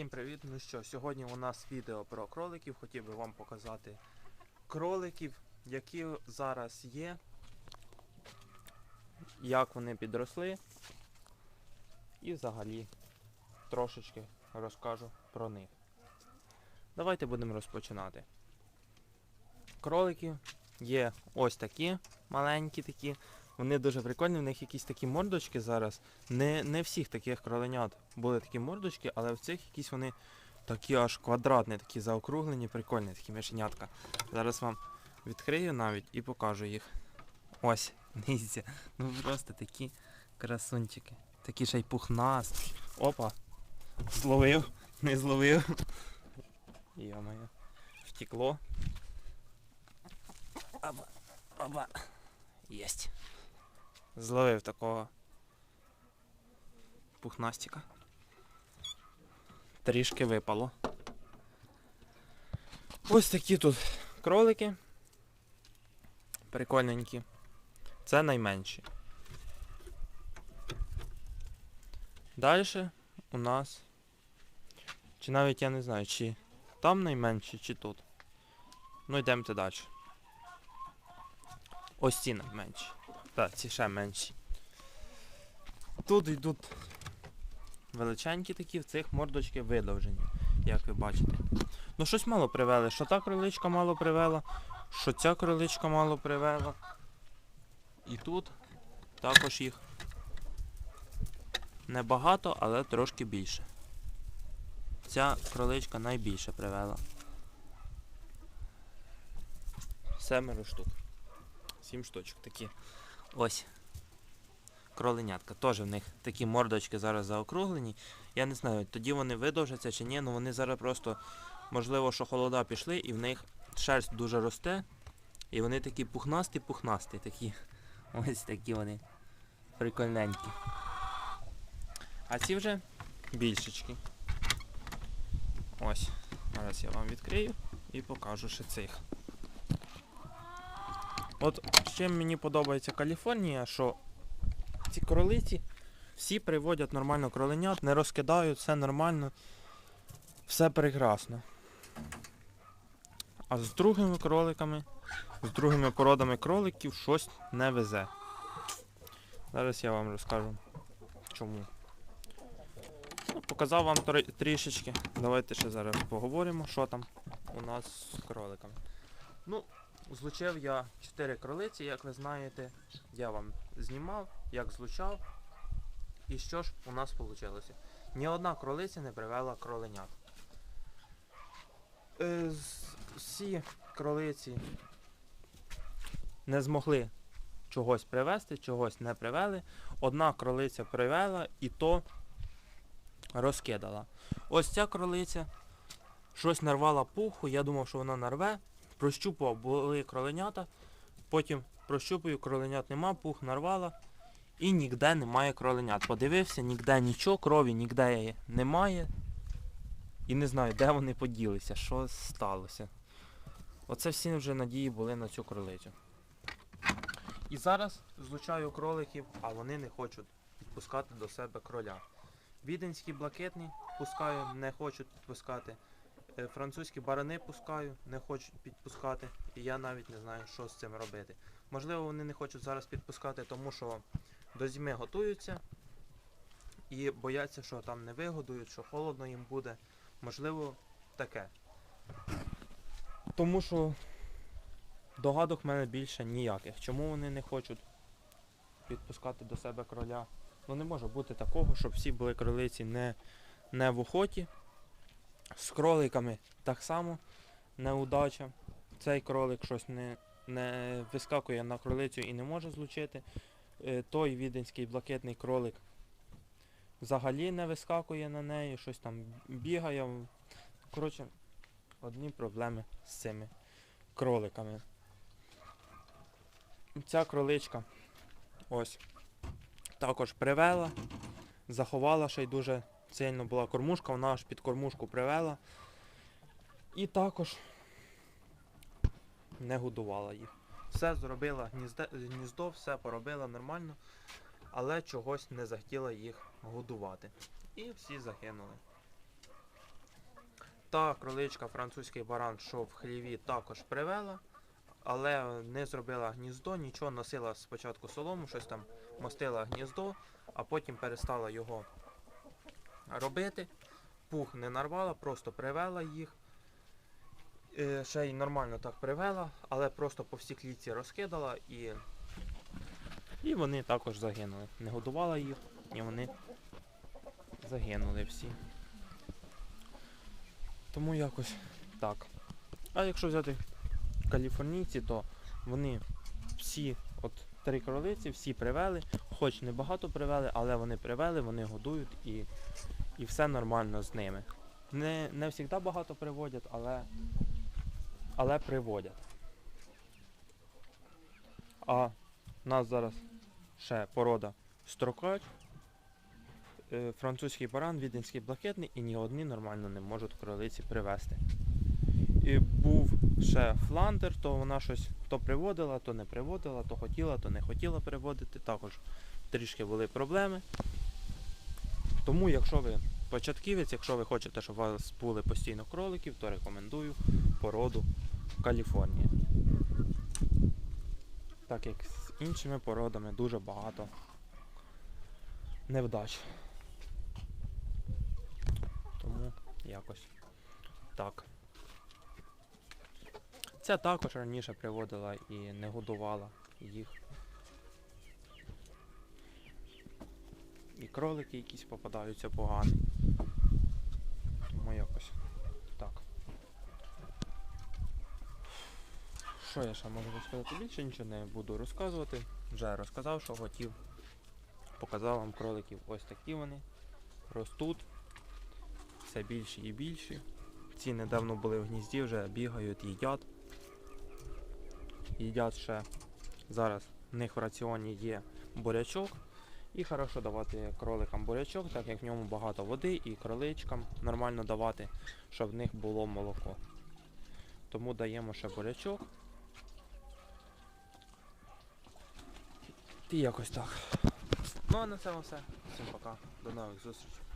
Всім привіт! Ну що, сьогодні у нас відео про кроликів. Хотів би вам показати кроликів, які зараз є, як вони підросли. І взагалі трошечки розкажу про них. Давайте будемо розпочинати. Кролики є ось такі, маленькі такі. Вони дуже прикольні, в них якісь такі мордочки зараз. Не, не всіх таких кроленят були такі мордочки, але в цих якісь вони такі аж квадратні, такі заокруглені, прикольні, такі мишенятка. Зараз вам відкрию навіть і покажу їх. Ось, дивіться. Ну просто такі красунчики. Такі ще й пухнасті. Опа. Зловив, не зловив. Йо-моє. Втекло. Оба. Оба. Єсть. Зловив такого пухнастика. Трішки випало. Ось такі тут кролики. Прикольненькі. Це найменші. Далі у нас. Чи навіть я не знаю, чи там найменші, чи тут. Ну йдемте далі. Ось ці найменші. Так, ці ще менші. Тут йдуть величенькі такі, в цих мордочки видовжені, як ви бачите. Ну щось мало привели. Що та кроличка мало привела, що ця кроличка мало привела. І тут також їх небагато, але трошки більше. Ця кроличка найбільше привела. Семеро штук. Сім штучок такі. Ось. Кроленятка. Теж в них такі мордочки зараз заокруглені. Я не знаю, тоді вони видовжаться чи ні, але вони зараз просто, можливо, що холода пішли і в них шерсть дуже росте. І вони такі пухнасті-пухнасті, такі. Ось такі вони прикольненькі. А ці вже більшечки. Ось. Зараз я вам відкрию і покажу ще цих. От чим мені подобається Каліфорнія, що ці кролиці всі приводять нормально кроленят, не розкидають, все нормально, все прекрасно. А з другими кроликами, з другими породами кроликів щось не везе. Зараз я вам розкажу чому. Ну, показав вам тр- трішечки. Давайте ще зараз поговоримо, що там у нас з кроликами. Ну, Злучив я 4 кролиці, як ви знаєте, я вам знімав, як злучав. І що ж у нас вийшло? Ні одна кролиця не привела кроленят. Е, всі кролиці не змогли чогось привезти, чогось не привели. Одна кролиця привела і то розкидала. Ось ця кролиця щось нарвала пуху, я думав, що вона нарве. Прощупував, були кроленята, потім прощупую, кроленят нема, пух нарвала і ніде немає кроленят. Подивився, ніде нічого, крові ніде немає. І не знаю, де вони поділися, що сталося. Оце всі вже надії були на цю кролицю. І зараз злучаю кроликів, а вони не хочуть підпускати до себе кроля. Віденські блакитні пускаю, не хочуть підпускати. Е, Французькі барани пускаю, не хочуть підпускати. І я навіть не знаю, що з цим робити. Можливо, вони не хочуть зараз підпускати, тому що до зими готуються і бояться, що там не вигодують, що холодно їм буде. Можливо, таке. Тому що догадок в мене більше ніяких. Чому вони не хочуть підпускати до себе кроля? Ну не може бути такого, щоб всі були кролиці не, не в охоті. З кроликами так само неудача. Цей кролик щось не, не вискакує на кролицю і не може злучити. Е, Той віденський блакитний кролик взагалі не вискакує на неї, щось там бігає. Коротше, одні проблеми з цими кроликами. Ця кроличка ось також привела, заховала ще й дуже сильно була кормушка, вона аж під кормушку привела. І також не годувала їх. Все зробила гніздо, все поробила нормально, але чогось не захотіла їх годувати. І всі загинули. Та кроличка французький баран, що в хліві, також привела, але не зробила гніздо, нічого носила спочатку солому, щось там мостила гніздо, а потім перестала його робити. Пух не нарвала, просто привела їх. Е, Ще й нормально так привела, але просто по всій клітці розкидала і, і вони також загинули. Не годувала їх, і вони загинули всі. Тому якось так. А якщо взяти каліфорнійці, то вони всі, от три кролиці, всі привели, хоч не багато привели, але вони привели, вони годують і, і все нормально з ними. Не, не завжди багато приводять, але, але приводять. А нас зараз ще порода строкач, е, французький баран, віденський блакитний і ні одні нормально не можуть кролиці привезти. І був ще фландер, то вона щось то приводила, то не приводила, то хотіла, то не хотіла приводити. Також трішки були проблеми. Тому, якщо ви початківець, якщо ви хочете, щоб у вас були постійно кроликів, то рекомендую породу Каліфорнія. Так як з іншими породами дуже багато невдач. Тому якось так. Ця також раніше приводила і не годувала їх. І кролики якісь попадаються погані. Тому якось так. Що я ще можу розказати? Більше нічого не буду розказувати. Вже розказав, що хотів. Показав вам кроликів. Ось такі вони. Ростуть. Все більші і більші. Ці недавно були в гнізді, вже бігають, їдять. Їдять ще. Зараз в них в раціоні є бурячок. І хорошо давати кроликам бурячок, так як в ньому багато води і кроличкам нормально давати, щоб в них було молоко. Тому даємо ще бурячок. І якось так. Ну а на цьому все. Всім пока. До нових зустрічей.